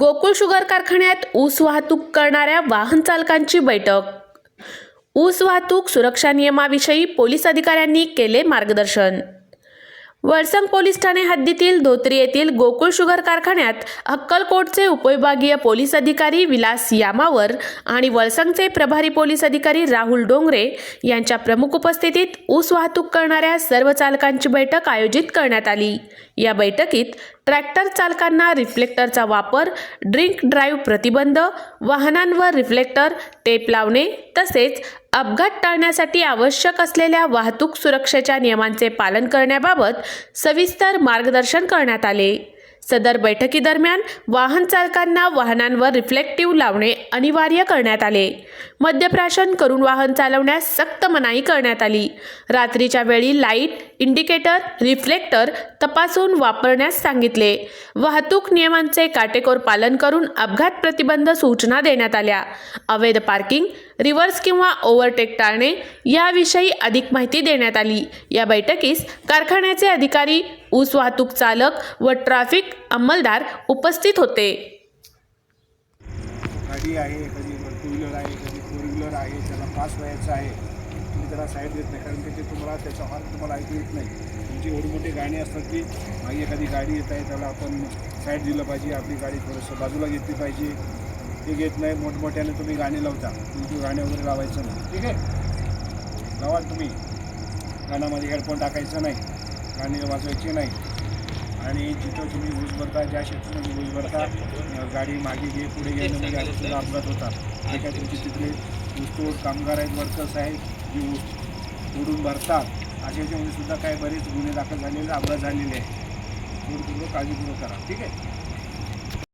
Gokul sugar कारखान्यात ऊस वाहतूक करणाऱ्या वाहन चालकांची बैठक. ऊस वाहतूक सुरक्षा नियमाविषयी पोलीस अधिकाऱ्यांनी केले मार्गदर्शन. वळसंग पोलीस ठाणे हद्दीतील धोत्री येथील गोकुळ शुगर कारखान्यात अक्कलकोटचे उपविभागीय पोलीस अधिकारी विलास यामावर आणि वळसंगचे प्रभारी पोलीस अधिकारी राहुल डोंगरे यांच्या प्रमुख उपस्थितीत ऊस वाहतूक करणाऱ्या सर्व चालकांची बैठक आयोजित करण्यात आली. या बैठकीत ट्रॅक्टर चालकांना रिफ्लेक्टरचा वापर ड्रिंक ड्राईव्ह प्रतिबंध वाहनांवर रिफ्लेक्टर टेप लावणे तसेच अपघात टाळण्यासाठी आवश्यक असलेल्या वाहतूक सुरक्षेच्या नियमांचे पालन करण्याबाबत सविस्तर मार्गदर्शन करण्यात आले. सदर बैठकीदरम्यान वाहन चालकांना वाहनांवर रिफ्लेक्टिव्ह लावणे अनिवार्य करण्यात आले. मद्यप्राशन करून वाहन चालवण्यास सक्त मनाई करण्यात आली. रात्रीच्या वेळी लाइट इंडिकेटर रिफ्लेक्टर तपासून वापरण्यास सांगितले. वाहतूक नियमांचे काटेकोर पालन करून अपघात प्रतिबंध सूचना देण्यात आल्या. अवैध पार्किंग रिव्हर्स किंवा ओव्हरटेक टाळणे याविषयी अधिक माहिती देण्यात आली. या बैठकीस कारखान्याचे अधिकारी ऊस वाहतूक चालक व ट्रॅफिक अंमलदार उपस्थित होते. गाडी आहे कधी टू व्हीलर आहे कधी फोर व्हीलर आहे त्याला पास व्हायचं आहे. तुम्ही त्याला साईड देत नाही कारण की ते तुम्हाला त्याचा हॉर्न तुम्हाला ऐकू येत नाही. तुमची एवढी मोठी गाणी असतात की मागे एखादी गाडी येत आहे त्याला आपण साईड दिलं पाहिजे आपली गाडी थोडंसं बाजूला घेतली पाहिजे. ते घेत नाही मोठमोठ्याने तुम्ही गाणी लावता. तुमची गाणी वगैरे लावायचं नाही. ठीक आहे? लावा तुम्ही. कानामध्ये हेडफोन टाकायचं नाही. गाणी वाजवायची नाही. आणि जिथं तुम्ही ऊस भरता ज्या क्षेत्रामध्ये ऊस भरता गाडी मागे घे पुढे गेलं म्हणजे सुद्धा अपघात होतात जे काय तुमचे तिथले ऊसतोड कामगार आहेत वर्कर्स आहेत जे ऊस उडून भरतात. अशाच्यामध्ये सुद्धा काही बरेच गुन्हे दाखल झालेले अपघात झालेले आहेत. काळजीपूर्वक करा ठीक आहे?